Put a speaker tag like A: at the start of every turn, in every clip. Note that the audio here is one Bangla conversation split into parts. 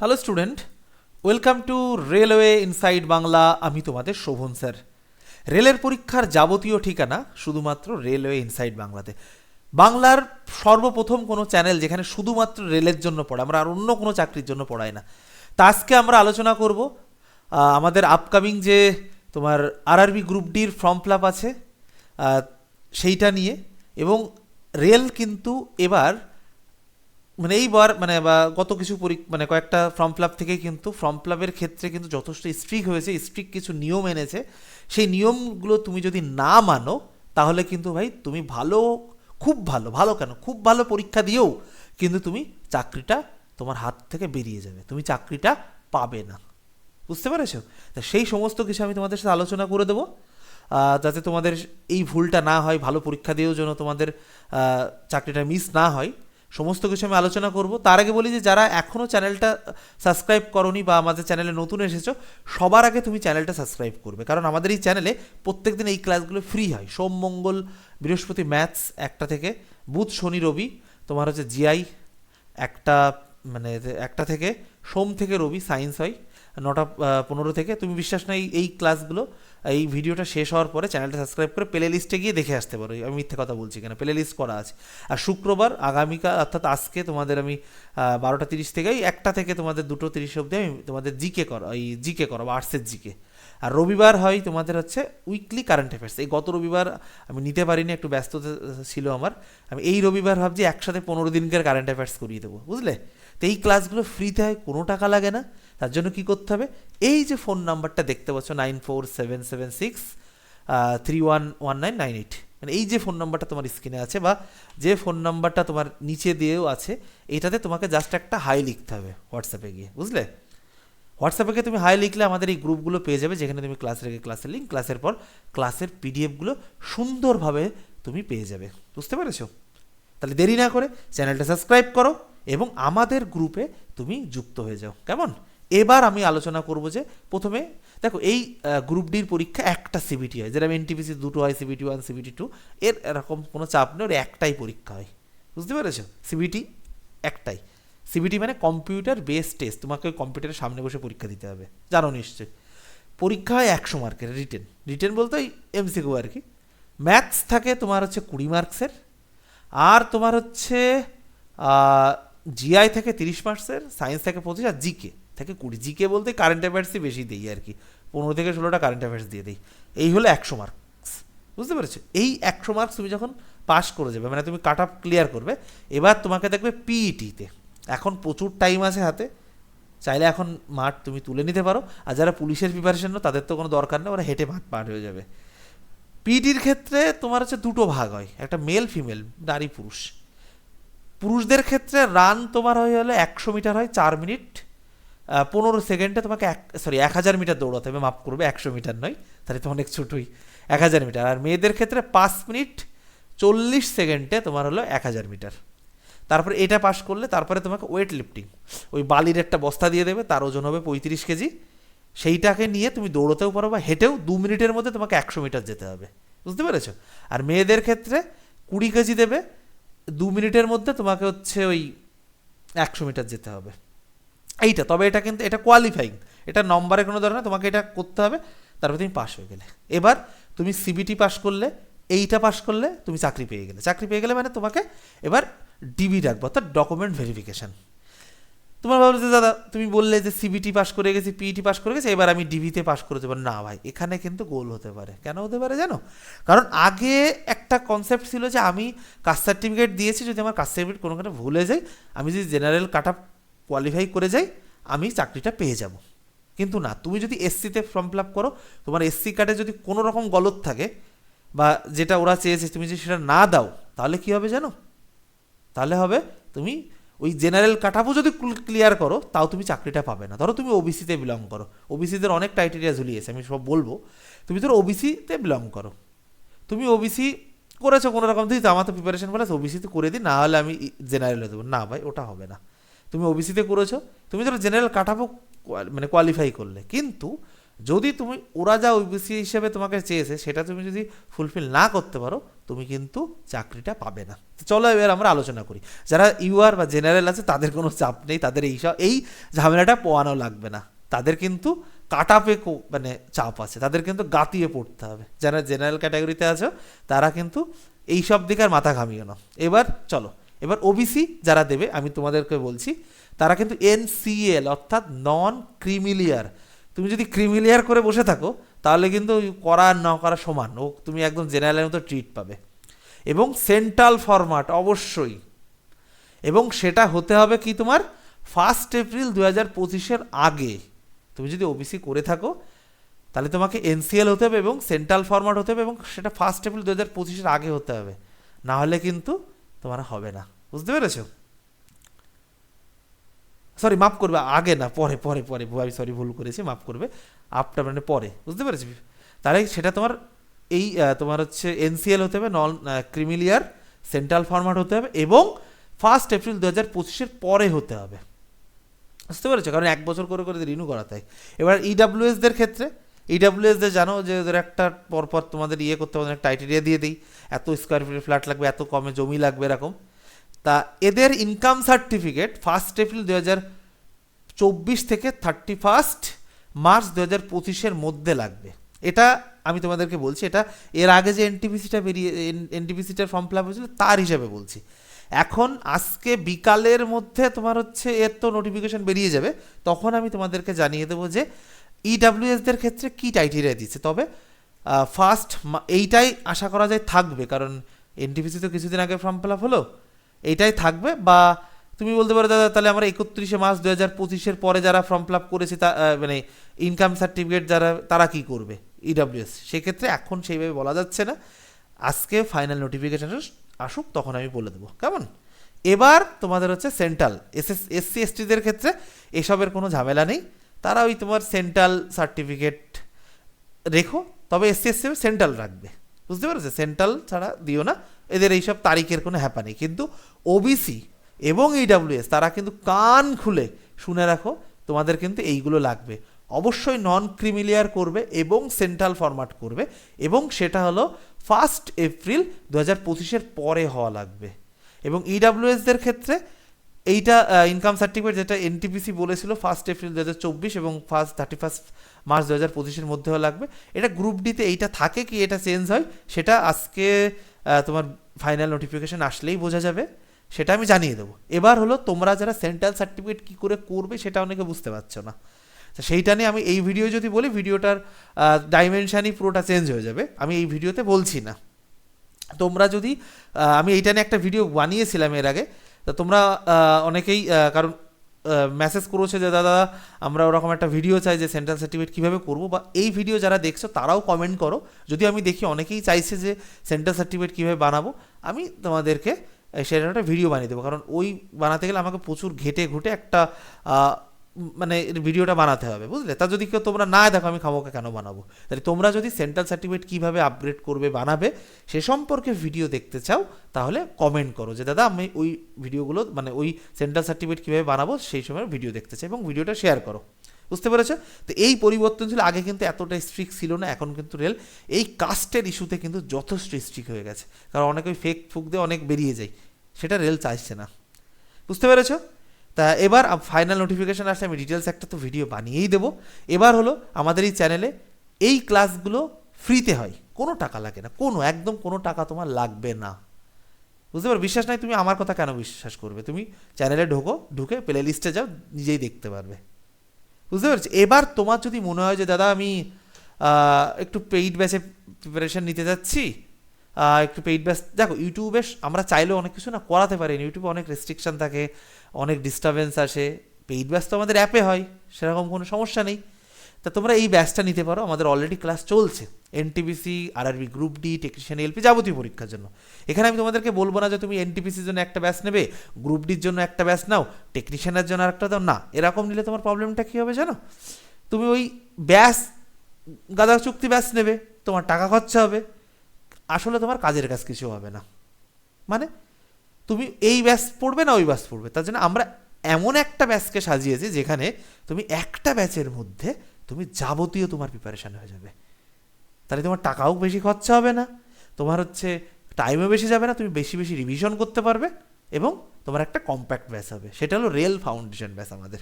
A: Hello student welcome to railway inside Bangla আমি তোমাদের শোভন স্যার। রেলের পরীক্ষার যাবতীয় ঠিকানা শুধুমাত্র রেলওয়ে ইনসাইড বাংলাতে বাংলার সর্বপ্রথম কোনো চ্যানেল যেখানে শুধুমাত্র রেলের জন্য পড়ে, আমরা আর অন্য কোনো চাকরির জন্য পড়াই না। তা আজকে আমরা আলোচনা করব আমাদের আপকামিং যে তোমার আরআরবি গ্রুপ ডির ফর্ম ফিল আছে সেইটা নিয়ে। এবং রেল কিন্তু এবার মানে এইবার মানে বা গত কিছু মানে কয়েকটা ফর্ম ফিল থেকেই কিন্তু ফর্ম ফিল ক্ষেত্রে কিন্তু যথেষ্ট স্ট্রিক হয়েছে স্ট্রিক কিছু নিয়ম এনেছে। সেই নিয়মগুলো তুমি যদি না মানো, তাহলে কিন্তু ভাই তুমি ভালো, খুব ভালো ভালো কেন? খুব ভালো পরীক্ষা দিয়েও কিন্তু তুমি চাকরিটা তোমার হাত থেকে বেরিয়ে যাবে। তুমি চাকরিটা পাবে না। বুঝতে পেরেছ? তা সেই সমস্ত কিছু আমি তোমাদের সাথে আলোচনা করে দেবো। যাতে তোমাদের এই ভুলটা না হয়, ভালো পরীক্ষা দিয়েও যেন তোমাদের চাকরিটা মিস না হয়। সমস্ত কিছু আমি আলোচনা করব। তার আগে বলি যে, যারা এখনও চ্যানেলটা সাবস্ক্রাইব করনি বা আমাদের চ্যানেলে নতুন এসেছ, সবার আগে তুমি চ্যানেলটা সাবস্ক্রাইব করবে। কারণ আমাদের এই চ্যানেলে প্রত্যেকদিন এই ক্লাসগুলো ফ্রি হয়। সোম, মঙ্গল, বৃহস্পতি, ম্যাথস একটা থেকে, বুধ, শনি, রবি, তোমার হচ্ছে জিআই একটা মানে একটা থেকে, সোম থেকে রবি, সায়েন্স হয়, নটা পনেরো থেকে। তুমি বিশ্বাস নাই এই ক্লাসগুলো এই ভিডিওটা শেষ হওয়ার পরে চ্যানেলটা সাবস্ক্রাইব করে প্লে লিস্টে গিয়ে দেখে আসতে পারো। আমি মিথ্যে কথা বলছি কেন? প্লে লিস্ট করা আছে। আর শুক্রবার আগামীকাল, অর্থাৎ আজকে তোমাদের আমি বারোটা তিরিশ থেকেই একটা থেকে তোমাদের দুটো তিরিশ অবধি আমি তোমাদের জিকে করো, এই জিকে করো বা আর্টসের জিকে। আর রবিবার হয় তোমাদের হচ্ছে উইকলি কারেন্ট অ্যাফেয়ার্স এই গত রবিবার আমি নিতে পারিনি, একটু ব্যস্ততা ছিল আমার। আমি এই রবিবার ভাবছি একসাথে পনেরো দিনকার কারেন্ট অ্যাফেয়ার্স করিয়ে দেবো, বুঝলে? তো এই ক্লাসগুলো ফ্রিতে হয়, কোনো টাকা লাগে না। তার জন্য কি করতে হবে? এই যে ফোন নাম্বারটা দেখতে পাচ্ছ, nine four seven seven six three one one nine nine eight. মানে এই যে ফোন নাম্বারটা তোমার স্ক্রিনে আছে বা যে ফোন নাম্বারটা তোমার নিচে দিয়েও আছে, এটাতে তোমাকে জাস্ট একটা হাই লিখতে হবে হোয়াটসঅ্যাপে গিয়ে, বুঝলে? হোয়াটসঅ্যাপে গিয়ে তুমি হাই লিখলে আমাদের এই গ্রুপগুলো পেয়ে যাবে, যেখানে তুমি ক্লাস রেখে ক্লাসের লিঙ্ক, ক্লাসের পর ক্লাসের পিডিএফগুলো সুন্দরভাবে তুমি পেয়ে যাবে, বুঝতে পেরেছ? তাহলে দেরি না করে চ্যানেলটা সাবস্ক্রাইব করো। এবং আমাদের গ্রুপে তুমি যুক্ত হয়ে যাও। কেমন? এবার আমি আলোচনা করব যে প্রথমে, দেখো এই গ্রুপ ডির পরীক্ষা একটা সিবিটি হয়। যেরকম এনটিপিসি দুটো হয় সিবিটি ওয়ান সিবিটি টু এর এরকম কোনো চাপ নেই, ওর একটাই পরীক্ষা হয়। বুঝতে পেরেছ? সিবিটি একটাই। সিবিটি মানে কম্পিউটার বেস টেস্ট তোমাকে ওই কম্পিউটারের সামনে বসে পরীক্ষা দিতে হবে। জানো নিশ্চয়ই। পরীক্ষা হয় একশো মার্কের রিটেন রিটেন বলতে ওই এমসিকিউ আর কি। ম্যাথস থাকে তোমার হচ্ছে কুড়ি মার্কসের আর তোমার হচ্ছে জিআই থেকে তিরিশ মার্কসের সায়েন্স থেকে পঁচিশ, আর জিকে থেকে কুড়ি। জিকে বলতে কারেন্ট অ্যাফেয়ার্সই বেশি দিই আর কি। পনেরো থেকে ষোলোটা কারেন্ট অ্যাফেয়ার্স দিয়ে দিই। এই হলো একশো মার্কস বুঝতে পেরেছ? এই একশো মার্কস তুমি যখন পাস করে যাবে মানে তুমি কাট আপ ক্লিয়ার করবে, এবার তোমাকে দেখবে পিইটিতে এখন প্রচুর টাইম আছে হাতে। চাইলে এখন মাঠ তুমি তুলে নিতে পারো। আর যারা পুলিশের প্রিপারেশন নাও, তাদের তো কোনো দরকার নেই, ওরা হেঁটে মাঠ পার হয়ে যাবে। পিটির ক্ষেত্রে তোমার হচ্ছে দুটো ভাগ হয়। একটা মেল ফিমেল নারী, পুরুষ। পুরুষদের ক্ষেত্রে রান তোমার হয়ে হলে একশো মিটার হয় চার মিনিট। পনেরো সেকেন্ডে তোমাকে এক সরি এক হাজার মিটার দৌড়াতে হবে, মাফ করবে, একশো মিটার নয়। তাহলে তো অনেক ছোটোই। এক হাজার মিটার। আর মেয়েদের ক্ষেত্রে পাঁচ মিনিট চল্লিশ সেকেন্ডে তোমার হলো এক হাজার মিটার। তারপরে এটা পাস করলে তারপরে তোমাকে ওয়েট লিফটিং ওই বালির একটা বস্তা দিয়ে দেবে, তার ওজন হবে পঁয়ত্রিশ কেজি। সেইটাকে নিয়ে তুমি দৌড়তেও পারো বা হেঁটেও দু মিনিটের মধ্যে তোমাকে একশো মিটার যেতে হবে। বুঝতে পেরেছ? আর মেয়েদের ক্ষেত্রে কুড়ি কেজি দেবে দু মিনিটের মধ্যে তোমাকে হচ্ছে ওই একশো মিটার যেতে হবে। এইটা, তবে এটা কিন্তু, এটা কোয়ালিফাইং এটা নম্বরে কোনো ধরনের তোমাকে এটা করতে হবে, তারপরে তুমি পাশ হয়ে গেলে। এবার তুমি সিবিটি পাশ করলে, এইটা পাশ করলে তুমি চাকরি পেয়ে গেলে। চাকরি পেয়ে গেলে মানে তোমাকে এবার ডিবি রাখব অর্থাৎ ডকুমেন্ট ভেরিফিকেশন তোমার ভাবলো যে, দাদা, তুমি বললে যে সিবিটি পাস করে গেছি পিইটি পাস করে গেছি, এবার আমি ডিভিতে পাস করে দেবো। না ভাই, এখানে কিন্তু গোল হতে পারে। কেন হতে পারে জানো? কারণ আগে একটা কনসেপ্ট ছিল যে, আমি কাস্ট সার্টিফিকেট দিয়েছি, যদি আমার কাস্ট সার্টিফিকেট কোনো কারণে ভুলে যাই, আমি যদি জেনারেল কাট আপ কোয়ালিফাই করে যাই, আমি চাকরিটা পেয়ে যাব। কিন্তু না, তুমি যদি এসসিতে ফর্ম ফিল আপ করো, তোমার এসসি কার্ডে যদি কোনো রকম গলত থাকে, বা যেটা ওরা চেয়েছে, তুমি যদি সেটা না দাও, তাহলে কি হবে জানো? তাহলে হবে, তুমি ওই জেনারেল কাটাপো যদি ক্লিয়ার করো, তাও তুমি চাকরিটা পাবে না। ধরো তুমি ওবিসিতে বিলং করো। ওবিসিদের অনেক ক্রাইটেরিয়া ঝুলিয়েছে, আমি সব বলব। তুমি ধরো ওবিসিতে বিলং করো। তুমি ওবিসি করেছ কোনো রকম তো আমার তো প্রিপারেশন বলে ওবিসিতে করে দিই, না হলে আমি জেনারেলে দেবো। না ভাই, ওটা হবে না। তুমি ওবিসিতে করেছ, তুমি ধরো জেনারেল কাটাপো মানে কোয়ালিফাই করলে। কিন্তু যদি তুমি, ওরা যা ওবিসি হিসেবে তোমাকে চেয়েছে, সেটা তুমি যদি ফুলফিল না করতে পারো তুমি কিন্তু চাকরিটা পাবে না। চলো এবার আমরা আলোচনা করি। যারা ইউআর বা জেনারেল আছে, তাদের কোনো চাপ নেই, তাদের এই এই ঝামেলাটা পোয়ানো লাগবে না। তাদের কিন্তু কাটাপে মানে চাপ আছে। তাদের কিন্তু গাতিয়ে পড়তে হবে। যারা জেনারেল ক্যাটাগরিতে আছো, তারা কিন্তু এই সব দিকে আর মাথা ঘামিও না। এবার চলো, এবার ওবিসি যারা দেবে, আমি তোমাদেরকে বলছি, তারা কিন্তু এনসিএল অর্থাৎ নন ক্রিমিলিয়ার তুমি যদি ক্রিমিলিয়ার করে বসে থাকো তাহলে কিন্তু করা আর না করা সমান। ও তুমি একদম জেনারেলের মতো ট্রিট পাবে। এবং সেন্ট্রাল ফরম্যাট অবশ্যই। এবং সেটা হতে হবে কি তোমার ফার্স্ট এপ্রিল দু হাজার পঁচিশের আগে। তুমি যদি ওবিসি করে থাকো, তাহলে তোমাকে এনসিএল হতে হবে এবং সেন্ট্রাল ফরম্যাট হতে হবে এবং সেটা ফার্স্ট এপ্রিল দু হাজার পঁচিশের আগে হতে হবে। না হলে কিন্তু তোমার হবে না। বুঝতে পেরেছ? সরি মাফ করবে, আগে না, পরে পরে পরে। আমি সরি ভুল করেছি, মাফ করবে। আপটা মানে পরে, বুঝতে পেরেছি? তাহলে সেটা তোমার এই তোমার হচ্ছে এনসিএল হতে হবে নন ক্রিমিলিয়ার সেন্ট্রাল ফরম্যাট হতে হবে এবং ফার্স্ট এপ্রিল দু হাজার পঁচিশের পরে হতে হবে। বুঝতে পেরেছ? কারণ এক বছর করে করে রিনিউ করাতে হয় এবার ইডাব্লিউএসদের ক্ষেত্রে ইডাব্লিউএসদের জানো যে ওদের একটা পরপর তোমাদের ইয়ে করতে হবে, একটা দিয়ে দিই। এত স্কোয়ার ফিটের ফ্ল্যাট লাগবে, এত কমে জমি লাগবে, এরকম। তা এদের ইনকাম সার্টিফিকেট ফার্স্ট এপ্রিল দু হাজার চব্বিশ থেকে থার্টি ফার্স্ট মার্চ দু হাজার পঁচিশের মধ্যে লাগবে। এটা আমি তোমাদেরকে বলছি, এটা এর আগে যে এনটিপিসিটা বেরিয়ে এনটিপিসিটার ফর্ম ফিল আপ হয়েছিল, তার হিসাবে বলছি। এখন আজকে বিকালের মধ্যে তোমার হচ্ছে এর তো নোটিফিকেশন বেরিয়ে যাবে, তখন আমি তোমাদেরকে জানিয়ে দেবো যে ইডাব্লিউএসদের ক্ষেত্রে কী টাইটেরিয়া দিচ্ছে। তবে ফার্স্ট এইটাই আশা করা যায় থাকবে, কারণ এনটিপিসি তো কিছুদিন আগে ফর্ম ফিল আপ হলো, এইটাই থাকবে বা তুমি বলতে পারো, দাদা, তাহলে আমরা একত্রিশে মার্চ দু হাজার পঁচিশের পরে যারা ফর্ম ফিল আপ করেছে, তা মানে ইনকাম সার্টিফিকেট যারা, তারা কি করবে? ইডাব্লিউএস সেক্ষেত্রে এখন সেইভাবে বলা যাচ্ছে না। আজকে ফাইনাল নোটিফিকেশন আসুক তখন আমি বলে দেবো। কেমন? এবার তোমাদের হচ্ছে সেন্ট্রাল এস এস এসসি এসটিদের ক্ষেত্রে এসবের কোনো ঝামেলা নেই। তারা ওই তোমার সেন্ট্রাল সার্টিফিকেট রেখো, তবে এসসি এসসি সেন্ট্রাল রাখবে। বুঝতে পেরেছ? সেন্ট্রাল ছাড়া দিও না। এদের এইসব তারিখের কোনো হ্যাপা নেই। কিন্তু ওবিসি এবং ইডাব্লিউএস তারা কিন্তু কান খুলে শুনে রাখো, তোমাদের কিন্তু এইগুলো লাগবে। অবশ্যই নন ক্রিমিলিয়ার করবে এবং সেন্ট্রাল ফরম্যাট করবে এবং সেটা হলো ফার্স্ট এপ্রিল দু হাজার পঁচিশের পরে হওয়া লাগবে। এবং ইডাব্লিউএসদের ক্ষেত্রে এইটা ইনকাম সার্টিফিকেট যেটা এনটিপিসি বলেছিল ফার্স্ট এপ্রিল দু হাজার চব্বিশ এবং ফার্স্ট থার্টি ফার্স্ট মার্চ দু হাজার পঁচিশের মধ্যেও লাগবে। এটা গ্রুপ ডিতে এইটা থাকে কি এটা চেঞ্জ হয়, সেটা আজকে তোমার ফাইনাল নোটিফিকেশন আসলেই বোঝা যাবে। সেটা আমি জানিয়ে দেবো। এবার হলো তোমরা যারা সেন্ট্রাল সার্টিফিকেট কী করে করবে সেটা অনেকে বুঝতে পারছ না। তো সেইটা নিয়ে আমি এই ভিডিও যদি বলি, ভিডিওটার ডাইমেনশানই পুরোটা চেঞ্জ হয়ে যাবে। আমি এই ভিডিওতে বলছি না। তোমরা যদি আমি এইটা নিয়ে একটা ভিডিও বানিয়েছিলাম এর আগে। তা তোমরা অনেকেই কারণ মেসেজ করেছে যে, দাদা, আমরা ওরকম একটা ভিডিও চাই যে, সেন্ট্রাল সার্টিফিকেট কীভাবে করব? বা এই ভিডিও যারা দেখছ, তারাও কমেন্ট করো। যদি আমি দেখি অনেকেই চাইছে যে, সেন্ট্রাল সার্টিফিকেট কীভাবে বানাবো? আমি তোমাদেরকে সেটা একটা ভিডিও বানিয়ে দেবো। কারণ ওই বানাতে গেলে আমাকে প্রচুর ঘেটে ঘুটে একটা মানে ভিডিওটা বানাতে হবে, বুঝলে? তা যদি কেউ তোমরা না দেখো, আমি খামোকে কেন বানাবো? তাহলে তোমরা যদি সেন্ট্রাল সার্টিফিকেট কীভাবে আপগ্রেড করবে, বানাবে, সে সম্পর্কে ভিডিও দেখতে চাও, তাহলে কমেন্ট করো যে, দাদা, আমি ওই ভিডিওগুলো মানে ওই সেন্ট্রাল সার্টিফিকেট কীভাবে বানাবো, সেই সময় ভিডিও দেখতে চাই এবং ভিডিওটা শেয়ার করো। বুঝতে পেরেছ? তো এই পরিবর্তন ছিল, আগে কিন্তু এতটা স্ট্রিক্ট ছিল না, এখন কিন্তু রেল এই কাস্টের ইস্যুতে কিন্তু যথেষ্ট স্ট্রিক্ট হয়ে গেছে। কারণ অনেক ওই ফেক ফুক দিয়ে অনেক বেরিয়ে যায়। সেটা রেল চাইছে না। বুঝতে পেরেছ? তা এবার ফাইনাল নোটিফিকেশান আসলে আমি ডিটেলস একটা তো ভিডিও বানিয়েই দেবো। এবার হলো আমাদের এই চ্যানেলে এই ক্লাসগুলো ফ্রিতে হয়। কোনো টাকা লাগে না। কোনো, একদম কোনো টাকা তোমার লাগবে না। বুঝতে পারো? বিশ্বাস নাই, তুমি আমার কথা কেন বিশ্বাস করবে? তুমি চ্যানেলে ঢোকো, ঢুকে প্লে লিস্টে যাও, নিজেই দেখতে পারবে। বুঝতে পারছি। এবার তোমার যদি মনে হয় যে, দাদা, আমি একটু পেইড ব্যাচে প্রিপারেশন নিতে যাচ্ছি একটু পেইড ব্যাচ দেখো ইউটিউবে আমরা চাইলেও অনেক কিছু না করাতে পারি ইউটিউবে অনেক রেস্ট্রিকশান থাকে, অনেক ডিস্টারবেন্স আসে। পেইড ব্যাচ তো আমাদের অ্যাপে হয়, সেরকম কোনো সমস্যা নেই। তা তোমরা এই ব্যাচটা নিতে পারো। আমাদের অলরেডি ক্লাস চলছে। NTPC RRB group D technician LP যাবতীয় পরীক্ষার জন্য। এখানে আমি তোমাদেরকে বলব না যে তুমি এনটিপিসির জন্য একটা ব্যাচ নেবে গ্রুপ ডির জন্য একটা ব্যাচ নাও টেকনিশিয়ানের জন্য আরেকটা দাও। না, এরকম নিলে তোমার প্রবলেমটা কী হবে জানো? তুমি ওই ব্যাস গাদা চুক্তি ব্যাস নেবে, তোমার টাকা খরচা হবে। আসলে তোমার কাজের কাজ কিছু হবে না। মানে তুমি এই ব্যাস পড়বে না, ওই ব্যাস পড়বে। তার জন্য আমরা এমন একটা ব্যাচকে সাজিয়েছি যেখানে তুমি একটা ব্যাচের মধ্যে তুমি যাবতীয় তোমার প্রিপারেশান হয়ে যাবে। তাহলে তোমার টাকাও বেশি খরচা হবে না, তোমার হচ্ছে টাইমও বেশি যাবে না, তুমি বেশি বেশি রিভিশন করতে পারবে এবং তোমার একটা কম্প্যাক্ট ব্যাস হবে। সেটা হলো রেল ফাউন্ডেশন ব্যাস আমাদের।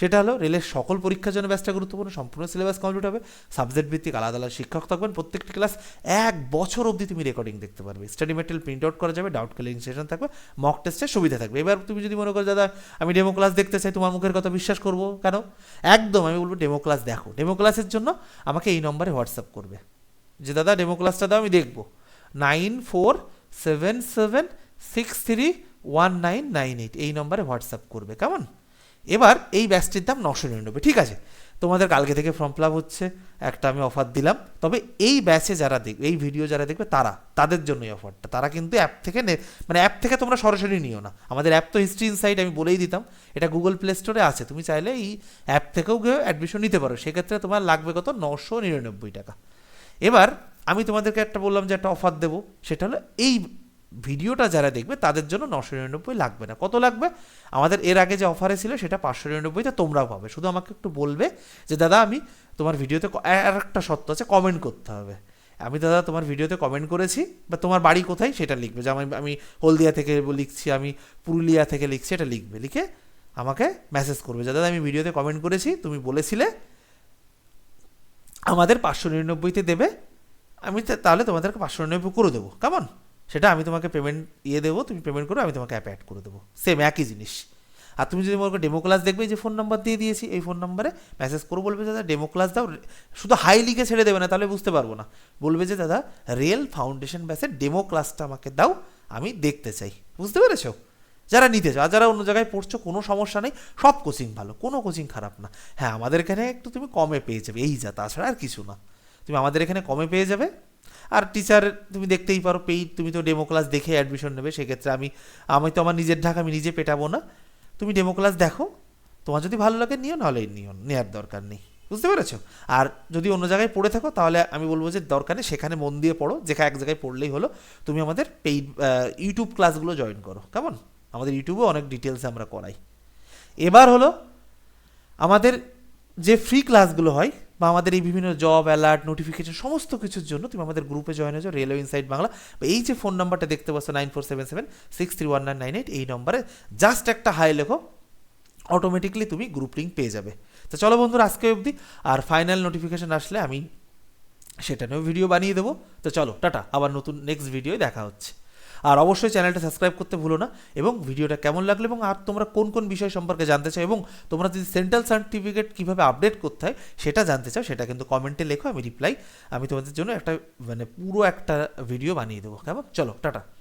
A: সেটা হলো রেলের সকল পরীক্ষার জন্য ব্যাসটা গুরুত্বপূর্ণ, সম্পূর্ণ সিলেবাস কমপ্লিট হবে সাবজেক্ট ভিত্তিক আলাদা আলাদা শিক্ষক থাকবেন, প্রত্যেকটি ক্লাস এক বছর অবধি তুমি রেকর্ডিং দেখতে পারবে। স্টাডি মেটেরিয়াল প্রিন্ট আউট করা যাবে ডাউট ক্লিয়ারিং সেশন থাকবে মক টেস্টের সুবিধা থাকবে। এবার তুমি যদি মনে করো, দাদা, আমি ডেমো ক্লাস দেখতে চাই, তোমার মুখের কথা বিশ্বাস করব কেন? একদম আমি বলব ডেমো ক্লাস দেখো। ডেমো ক্লাসের জন্য আমাকে এই নম্বরে হোয়াটসঅ্যাপ করবে। যে, দাদা ডেমো ক্লাসটা দাও, আমি দেখব। Nine four seven seven six three one nine nine eight এই নম্বরে হোয়াটসঅ্যাপ করবে। কেমন? এবার এই ব্যাচটির দাম নশো নিরানব্বই, ঠিক আছে? তোমাদের কালকে থেকে ফর্ম ফিল হচ্ছে, একটা আমি অফার দিলাম। তবে এই ব্যাচে যারা দেখবে এই ভিডিও যারা দেখবে, তারা, তাদের জন্য এই অফারটা তারা কিন্তু অ্যাপ থেকে মানে অ্যাপ থেকে তোমরা সরাসরি নিও না। আমাদের অ্যাপ তো হিস্ট্রি ইনসাইট আমি বলেই দিতাম। এটা গুগল প্লে স্টোরে আছে। তুমি চাইলে এই অ্যাপ থেকেও গিয়ে অ্যাডমিশন নিতে পারো। সেক্ষেত্রে তোমার লাগবে কত? নশো নিরানব্বই টাকা। এবার আমি তোমাদেরকে একটা বললাম যে একটা অফার দেবো। সেটা হলো এই ভিডিওটা যারা দেখবে, তাদের জন্য নশো নিরানব্বই লাগবে না। কত লাগবে? আমাদের এর আগে যে অফারে ছিল, সেটা পাঁচশো নিরানব্বইতে তোমরাও পাবে। শুধু আমাকে একটু বলবে যে, দাদা, আমি তোমার ভিডিওতে আর একটা সত্য আছে কমেন্ট করতে হবে। আমি, দাদা, তোমার ভিডিওতে কমেন্ট করেছি, বা তোমার বাড়ি কোথায়? সেটা লিখবে। যে আমি আমি হলদিয়া থেকে লিখছি, আমি পুরুলিয়া থেকে লিখছি এটা লিখবে। লিখে আমাকে মেসেজ করবে যে, দাদা, আমি ভিডিওতে কমেন্ট করেছি, তুমি বলেছিলে আমাদের পাঁচশো নিরানব্বইতে দেবে, আমি তাহলে তোমাদেরকে পাঁচশো নিরানব্বই করে দেবো। কেমন? সেটা আমি তোমাকে পেমেন্ট ইয়ে দেবো, তুমি পেমেন্ট করো, আমি তোমাকে অ্যাপ অ্যাড করে দেবো। সেম একই জিনিস। আর তুমি যদি মনে ডেমো ক্লাস দেখবে যে ফোন নাম্বার দিয়ে দিয়েছি, এই ফোন নাম্বারে মেসেজ করে, বলবে দাদা ডেমো ক্লাস দাও, শুধু হাই লিখে ছেড়ে দেবে না, তাহলে বুঝতে পারব না। বলবে যে, দাদা রিয়েল ফাউন্ডেশন ব্যাসের ডেমো ক্লাসটা আমাকে দাও, আমি দেখতে চাই। বুঝতে পেরেছ? যারা নিতে চাও, আর যারা অন্য জায়গায় পড়ছো, কোনো সমস্যা নেই, সব কোচিং ভালো, কোনো কোচিং খারাপ না। হ্যাঁ আমাদের এখানে একটু তুমি কমে পেয়ে যাবে, এই যা, তাছাড়া আর কিছু না। তুমি আমাদের এখানে কমে পেয়ে যাবে। আর টিচার তুমি দেখতেই পারো, পেইড, তুমি তো ডেমো ক্লাস দেখে অ্যাডমিশন নেবে, সেক্ষেত্রে আমি আমি তো আমার নিজের ঢাকা, আমি নিজে পেটাবো না। তুমি ডেমো ক্লাস দেখো, তোমার যদি ভালো লাগে নিও, নাহলে নিও নেওয়ার দরকার নেই। বুঝতে পেরেছ? আর যদি অন্য জায়গায় পড়ে থাকো, তাহলে আমি বলব যে দরকার সেখানে মন দিয়ে পড়ো যেখানে এক জায়গায় পড়লেই হলো, তুমি আমাদের পেইড ইউটিউব ক্লাসগুলো জয়েন করো, কেমন? আমাদের ইউটিউবে অনেক ডিটেলসে আমরা করাই। এবার হলো, আমাদের যে ফ্রি ক্লাসগুলো হয় বা আমাদের এই বিভিন্ন জব অ্যালার্ট নোটিফিকেশন সমস্ত কিছুর জন্য তুমি আমাদের গ্রুপে জয়েন হয়েছো রেলওয়ে ইনসাইড বাংলা বা এই যে ফোন নাম্বারটা দেখতে পাচ্ছ nine four seven seven six three one nine nine eight এই নম্বরে জাস্ট একটা হাই লেখো অটোমেটিকলি তুমি গ্রুপ লিঙ্ক পেয়ে যাবে। তো চলো বন্ধুরা, আজকে অবধি। আর ফাইনাল নোটিফিকেশন আসলে আমি সেটা নিয়েও ভিডিও বানিয়ে দেবো। তো চলো, টাটা। আবার নতুন নেক্সট ভিডিও দেখা হচ্ছে। আর অবশ্যই চ্যানেলটা সাবস্ক্রাইব করতে ভুলো না এবং ভিডিওটা কেমন লাগল এবং আর তোমরা কোন কোন বিষয় সম্পর্কে জানতে চাও এবং তোমরা যদি সেন্ট্রাল সার্টিফিকেট কীভাবে আপডেট করতে হয় সেটা জানতে চাও, সেটা কিন্তু কমেন্টে লেখো, আমি রিপ্লাই আমি তোমাদের জন্য একটা মানে পুরো একটা ভিডিও বানিয়ে দেবো। কেমন? চলো, টাটা।